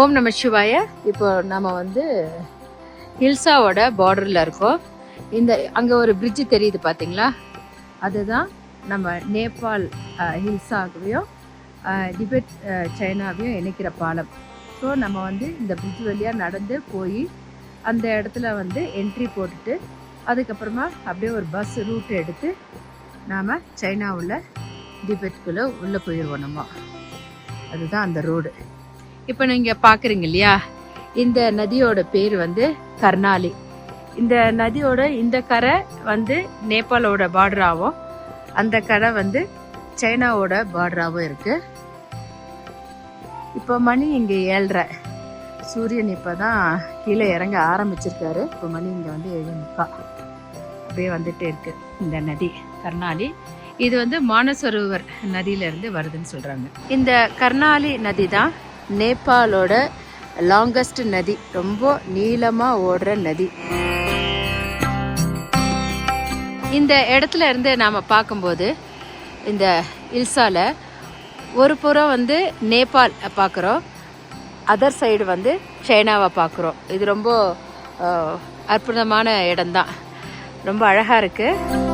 ஓம் நம சிவாய. இப்போ நம்ம வந்து ஹில்ஸாவோட பார்டரில் இருக்கோம். இந்த அங்கே ஒரு பிரிட்ஜு தெரியுது பார்த்தீங்களா அதுதான் நம்ம நேபாள் ஹில்ஸாகவையும் டிபெட் சைனாவையும் இணைக்கிற பாலம். ஸோ நம்ம வந்து இந்த பிரிட்ஜ் வழியாக நடந்து போய் அந்த இடத்துல வந்து என்ட்ரி போட்டுட்டு அதுக்கப்புறமா அப்படியே ஒரு பஸ் ரூட் எடுத்து நாம் சைனாவில் டிபெட்குள்ளே உள்ளே போயிடுவோம் நம்ம. அதுதான் அந்த ரோடு இப்போ நீங்கள் பார்க்குறீங்க இல்லையா? இந்த நதியோட பேர் வந்து கர்னாலி இந்த நதியோட இந்த கரை வந்து நேபாளோட பார்டராகவும் அந்த கரை வந்து சைனாவோட பார்டராகவும் இருக்கு. இப்போ மணி இங்கே ஏழ்ரை. சூரியன் இப்போ தான் கீழே இறங்க ஆரம்பிச்சிருக்காரு. இப்போ மணி இங்கே வந்து ஏழு முக்கா. அப்படியே வந்துட்டே இருக்கு இந்த நதி கர்னாலி இது வந்து மானசரோவர் நதியிலேருந்து வருதுன்னு சொல்கிறாங்க இந்த கர்னாலி நதி தான் நேபாளோட லாங்கஸ்ட் நதி. ரொம்ப நீளமாக ஓடுற நதி. இந்த இடத்துல இருந்து நாம் பார்க்கும்போது இந்த இல்சால ஒரு புறம் வந்து நேபாள் பார்க்குறோம். அதர் சைடு வந்து சைனாவை பார்க்குறோம். இது ரொம்ப அற்புதமான இடம்தான். ரொம்ப அழகாக இருக்குது